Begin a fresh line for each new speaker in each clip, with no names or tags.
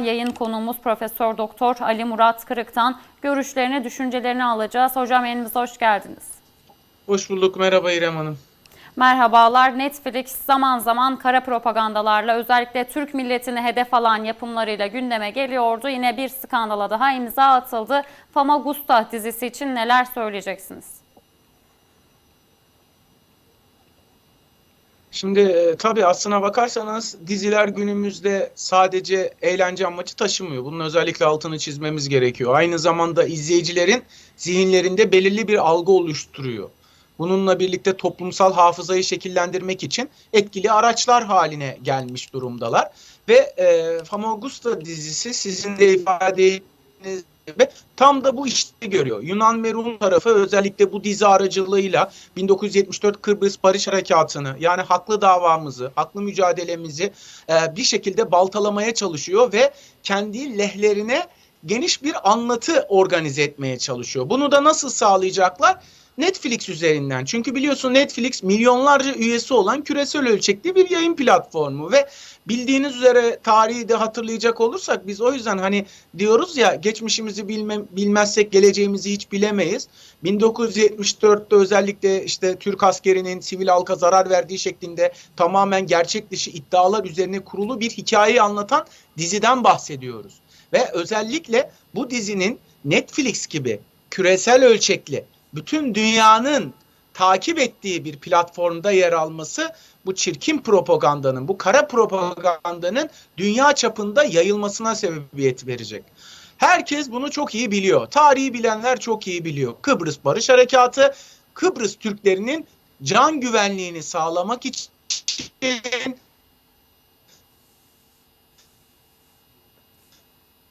Yayın konuğumuz Profesör Doktor Ali Murat Kırık'tan görüşlerini, düşüncelerini alacağız. Hocam elinize hoş geldiniz.
Hoş bulduk. Merhaba İrem Hanım.
Merhabalar. Netflix zaman zaman kara propagandalarla özellikle Türk milletini hedef alan yapımlarıyla gündeme geliyordu. Yine bir skandala daha imza atıldı. Famagusta dizisi için neler söyleyeceksiniz?
Şimdi e, tabii aslına bakarsanız diziler günümüzde sadece eğlence amacı taşımıyor. Bunun özellikle altını çizmemiz gerekiyor. Aynı zamanda izleyicilerin zihinlerinde belirli bir algı oluşturuyor. Bununla birlikte toplumsal hafızayı şekillendirmek için etkili araçlar haline gelmiş durumdalar. Ve e, Famagusta dizisi sizin de ifade ettiğiniz gibi tam da bu işi görüyor. Yunan ve Rum tarafı özellikle bu dizi aracılığıyla 1974 Kıbrıs Barış Harekatı'nı yani haklı davamızı, haklı mücadelemizi e, bir şekilde baltalamaya çalışıyor ve kendi lehlerine geniş bir anlatı organize etmeye çalışıyor. Bunu da nasıl sağlayacaklar? Netflix üzerinden. Çünkü biliyorsun Netflix milyonlarca üyesi olan küresel ölçekli bir yayın platformu ve bildiğiniz üzere tarihi de hatırlayacak olursak biz o yüzden hani diyoruz ya geçmişimizi bilme, bilmezsek geleceğimizi hiç bilemeyiz. 1974'te özellikle işte Türk askerinin sivil halka zarar verdiği şeklinde tamamen gerçek dışı iddialar üzerine kurulu bir hikayeyi anlatan diziden bahsediyoruz. Ve özellikle bu dizinin Netflix gibi küresel ölçekli bütün dünyanın takip ettiği bir platformda yer alması bu çirkin propagandanın, bu kara propagandanın dünya çapında yayılmasına sebebiyet verecek. Herkes bunu çok iyi biliyor. Tarihi bilenler çok iyi biliyor. Kıbrıs Barış Harekatı Kıbrıs Türklerinin can güvenliğini sağlamak için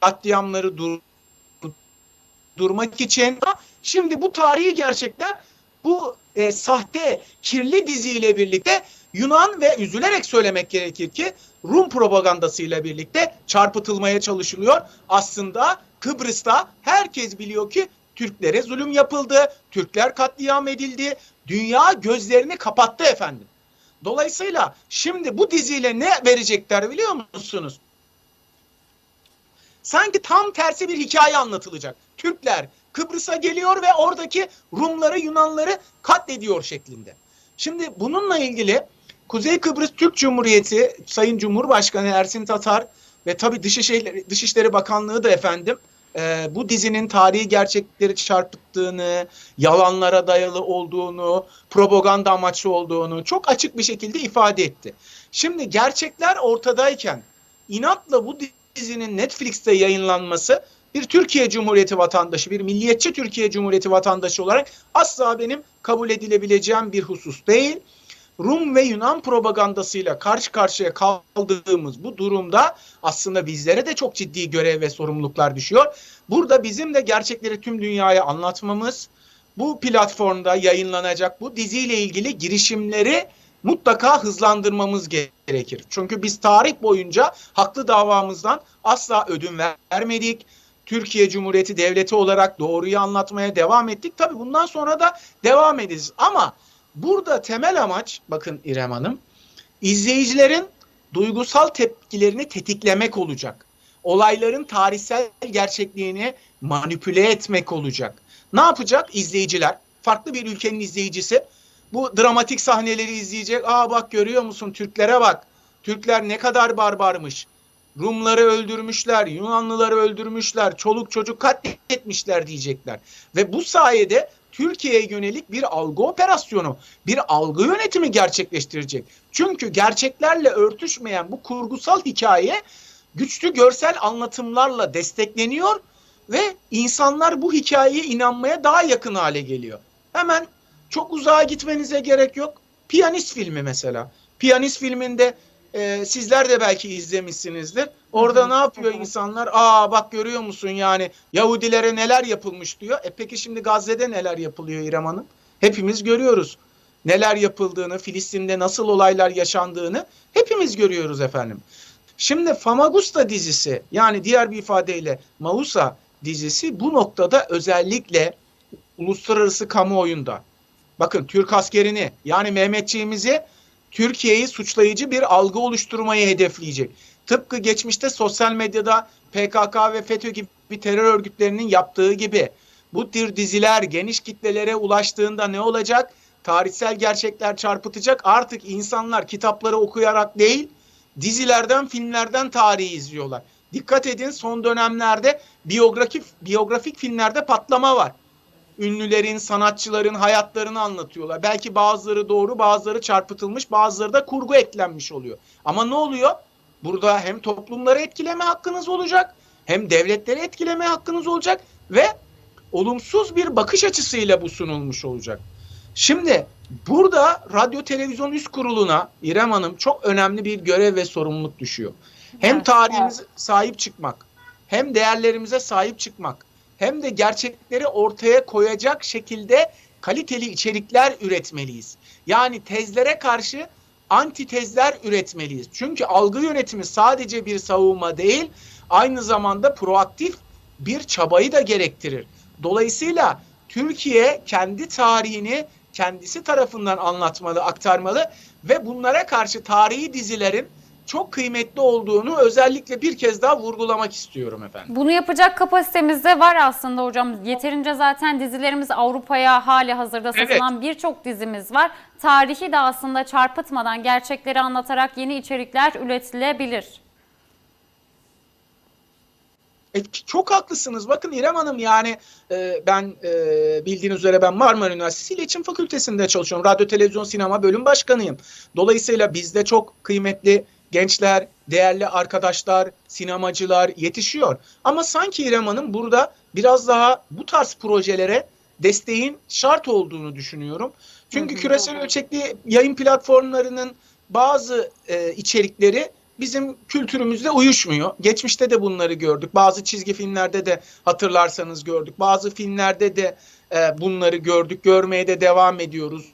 katliamları dur durmak için şimdi bu tarihi gerçekten bu e, sahte kirli diziyle birlikte Yunan ve üzülerek söylemek gerekir ki Rum propagandasıyla birlikte çarpıtılmaya çalışılıyor. Aslında Kıbrıs'ta herkes biliyor ki Türklere zulüm yapıldı, Türkler katliam edildi, dünya gözlerini kapattı efendim. Dolayısıyla şimdi bu diziyle ne verecekler biliyor musunuz? Sanki tam tersi bir hikaye anlatılacak. Türkler Kıbrıs'a geliyor ve oradaki Rumları, Yunanları katlediyor şeklinde. Şimdi bununla ilgili Kuzey Kıbrıs Türk Cumhuriyeti Sayın Cumhurbaşkanı Ersin Tatar ve tabii Dışişleri, Dışişleri Bakanlığı da efendim e, bu dizinin tarihi gerçekleri çarpıttığını, yalanlara dayalı olduğunu, propaganda amaçlı olduğunu çok açık bir şekilde ifade etti. Şimdi gerçekler ortadayken inatla bu dizinin Netflix'te yayınlanması bir Türkiye Cumhuriyeti vatandaşı, bir milliyetçi Türkiye Cumhuriyeti vatandaşı olarak asla benim kabul edilebileceğim bir husus değil. Rum ve Yunan propagandasıyla karşı karşıya kaldığımız bu durumda aslında bizlere de çok ciddi görev ve sorumluluklar düşüyor. Burada bizim de gerçekleri tüm dünyaya anlatmamız, bu platformda yayınlanacak bu diziyle ilgili girişimleri mutlaka hızlandırmamız gerekir. Çünkü biz tarih boyunca haklı davamızdan asla ödün vermedik. Türkiye Cumhuriyeti Devleti olarak doğruyu anlatmaya devam ettik. Tabii bundan sonra da devam edeceğiz. Ama burada temel amaç bakın İrem Hanım izleyicilerin duygusal tepkilerini tetiklemek olacak. Olayların tarihsel gerçekliğini manipüle etmek olacak. Ne yapacak izleyiciler? Farklı bir ülkenin izleyicisi bu dramatik sahneleri izleyecek. Aa bak görüyor musun Türklere bak. Türkler ne kadar barbarmış. Rumları öldürmüşler, Yunanlıları öldürmüşler, çoluk çocuk katletmişler diyecekler. Ve bu sayede Türkiye'ye yönelik bir algı operasyonu, bir algı yönetimi gerçekleştirecek. Çünkü gerçeklerle örtüşmeyen bu kurgusal hikaye güçlü görsel anlatımlarla destekleniyor ve insanlar bu hikayeye inanmaya daha yakın hale geliyor. Hemen çok uzağa gitmenize gerek yok. Piyanist filmi mesela. Piyanist filminde e, sizler de belki izlemişsinizdir. Orada
Hı hı,
ne yapıyor
hı
insanlar? Aa bak görüyor musun yani Yahudilere neler yapılmış diyor. E peki şimdi Gazze'de neler yapılıyor İrem Hanım? Hepimiz görüyoruz. Neler yapıldığını, Filistin'de nasıl olaylar yaşandığını hepimiz görüyoruz efendim. Şimdi Famagusta dizisi yani diğer bir ifadeyle Mausa dizisi bu noktada özellikle uluslararası kamuoyunda bakın Türk askerini yani Mehmetçiğimizi Türkiye'yi suçlayıcı bir algı oluşturmayı hedefleyecek. Tıpkı geçmişte sosyal medyada PKK ve FETÖ gibi terör örgütlerinin yaptığı gibi bu tür diziler geniş kitlelere ulaştığında ne olacak? Tarihsel gerçekler çarpıtacak. Artık insanlar kitapları okuyarak değil, dizilerden, filmlerden tarihi izliyorlar. Dikkat edin son dönemlerde biyografik biyografik filmlerde patlama var. Ünlülerin, sanatçıların hayatlarını anlatıyorlar. Belki bazıları doğru, bazıları çarpıtılmış, bazıları da kurgu eklenmiş oluyor. Ama ne oluyor? Burada hem toplumları etkileme hakkınız olacak, hem devletleri etkileme hakkınız olacak ve olumsuz bir bakış açısıyla bu sunulmuş olacak. Şimdi burada Radyo Televizyon Üst Kurulu'na İrem Hanım çok önemli bir görev ve sorumluluk düşüyor. Hem tarihimize sahip çıkmak, hem değerlerimize sahip çıkmak, hem de gerçekleri ortaya koyacak şekilde kaliteli içerikler üretmeliyiz. Yani tezlere karşı antitezler üretmeliyiz. Çünkü algı yönetimi sadece bir savunma değil, aynı zamanda proaktif bir çabayı da gerektirir. Dolayısıyla Türkiye kendi tarihini kendisi tarafından anlatmalı, aktarmalı ve bunlara karşı tarihi dizilerin çok kıymetli olduğunu özellikle bir kez daha vurgulamak istiyorum efendim.
Bunu yapacak kapasitemiz de var aslında hocam. Yeterince zaten dizilerimiz Avrupa'ya hali hazırda
Evet.
satılan birçok dizimiz var. Tarihi de aslında çarpıtmadan gerçekleri anlatarak yeni içerikler üretilebilir.
E, çok haklısınız. Bakın İrem Hanım yani e, ben e, bildiğiniz üzere ben Marmara Üniversitesi İletişim Fakültesi'nde çalışıyorum. Radyo, Televizyon, Sinema bölüm başkanıyım. Dolayısıyla bizde çok kıymetli gençler, değerli arkadaşlar, sinemacılar yetişiyor. Ama sanki İrem Hanım burada biraz daha bu tarz projelere desteğin şart olduğunu düşünüyorum. Çünkü
Hı hı.
küresel ölçekli yayın platformlarının bazı e, içerikleri bizim kültürümüzle uyuşmuyor. Geçmişte de bunları gördük. Bazı çizgi filmlerde de hatırlarsanız gördük. Bazı filmlerde de e, bunları gördük. Görmeye de devam ediyoruz.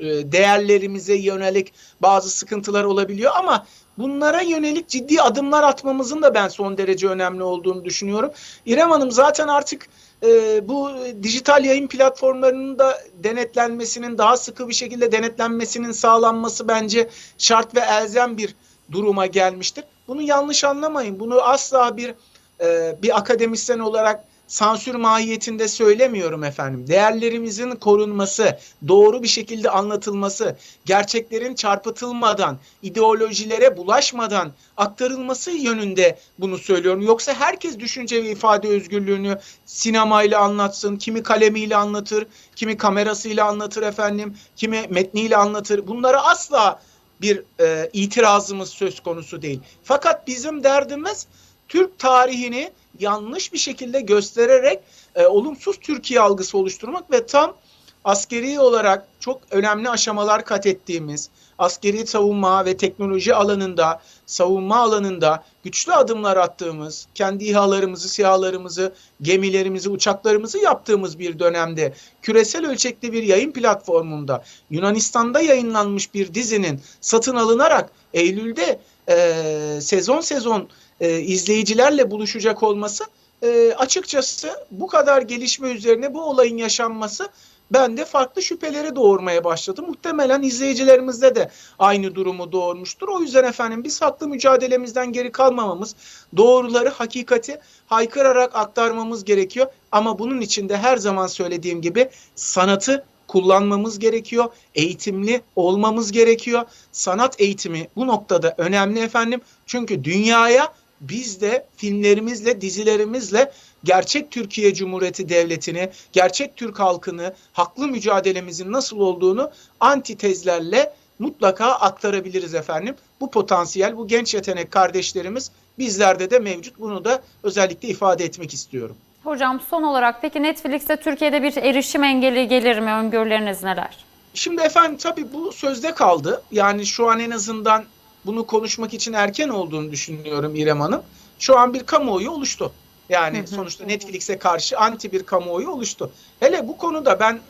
E, değerlerimize yönelik bazı sıkıntılar olabiliyor ama bunlara yönelik ciddi adımlar atmamızın da ben son derece önemli olduğunu düşünüyorum. İrem Hanım zaten artık e, bu dijital yayın platformlarının da denetlenmesinin daha sıkı bir şekilde denetlenmesinin sağlanması bence şart ve elzem bir duruma gelmiştir. Bunu yanlış anlamayın. Bunu asla bir e, bir akademisyen olarak sansür mahiyetinde söylemiyorum efendim. Değerlerimizin korunması, doğru bir şekilde anlatılması, gerçeklerin çarpıtılmadan, ideolojilere bulaşmadan aktarılması yönünde bunu söylüyorum. Yoksa herkes düşünce ve ifade özgürlüğünü sinemayla anlatsın, kimi kalemiyle anlatır, kimi kamerasıyla anlatır efendim, kimi metniyle anlatır. Bunlara asla bir e, itirazımız söz konusu değil. Fakat bizim derdimiz Türk tarihini yanlış bir şekilde göstererek e, olumsuz Türkiye algısı oluşturmak ve tam askeri olarak çok önemli aşamalar kat ettiğimiz askeri savunma ve teknoloji alanında, savunma alanında güçlü adımlar attığımız, kendi İHA'larımızı, SİHA'larımızı, gemilerimizi, uçaklarımızı yaptığımız bir dönemde küresel ölçekli bir yayın platformunda Yunanistan'da yayınlanmış bir dizinin satın alınarak Eylül'de e, sezon sezon e, izleyicilerle buluşacak olması e, açıkçası bu kadar gelişme üzerine bu olayın yaşanması bende farklı şüpheleri doğurmaya başladı. Muhtemelen izleyicilerimizde de aynı durumu doğurmuştur. O yüzden efendim biz haklı mücadelemizden geri kalmamamız, doğruları, hakikati haykırarak aktarmamız gerekiyor. Ama bunun için de her zaman söylediğim gibi sanatı kullanmamız gerekiyor. Eğitimli olmamız gerekiyor. Sanat eğitimi bu noktada önemli efendim. Çünkü dünyaya biz de filmlerimizle, dizilerimizle gerçek Türkiye Cumhuriyeti Devleti'ni, gerçek Türk halkını, haklı mücadelemizin nasıl olduğunu antitezlerle mutlaka aktarabiliriz efendim. Bu potansiyel, bu genç yetenek kardeşlerimiz bizlerde de mevcut. Bunu da özellikle ifade etmek istiyorum.
Hocam son olarak peki Netflix'te Türkiye'de bir erişim engeli gelir mi? Öngörüleriniz neler?
Şimdi efendim tabii bu sözde kaldı. Yani şu an en azından bunu konuşmak için erken olduğunu düşünüyorum İrem Hanım. Şu an bir kamuoyu oluştu. Yani
Hı hı.
sonuçta Netflix'e karşı anti bir kamuoyu oluştu. Hele bu konuda ben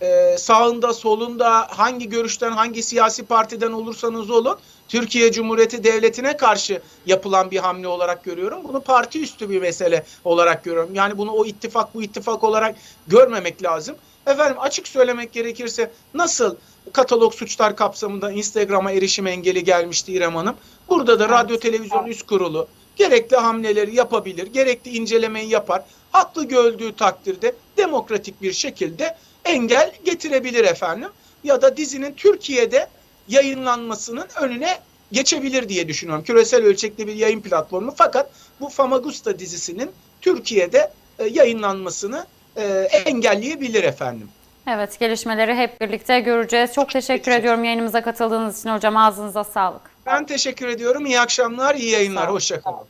e, sağında solunda hangi görüşten hangi siyasi partiden olursanız olun Türkiye Cumhuriyeti Devleti'ne karşı yapılan bir hamle olarak görüyorum. Bunu parti üstü bir mesele olarak görüyorum. Yani bunu o ittifak bu ittifak olarak görmemek lazım. Efendim açık söylemek gerekirse nasıl katalog suçlar kapsamında Instagram'a erişim engeli gelmişti İrem Hanım. Burada da. Radyo Televizyon Üst Kurulu gerekli hamleleri yapabilir, gerekli incelemeyi yapar. Haklı gördüğü takdirde demokratik bir şekilde engel getirebilir efendim. Ya da dizinin Türkiye'de yayınlanmasının önüne geçebilir diye düşünüyorum. Küresel ölçekli bir yayın platformu fakat bu Famagusta dizisinin Türkiye'de e, yayınlanmasını e, engelleyebilir efendim.
Evet gelişmeleri hep birlikte göreceğiz. Çok teşekkür ediyorum yayınımıza katıldığınız için hocam. Ağzınıza sağlık.
Ben teşekkür ediyorum. İyi akşamlar, iyi yayınlar. Hoşçakalın.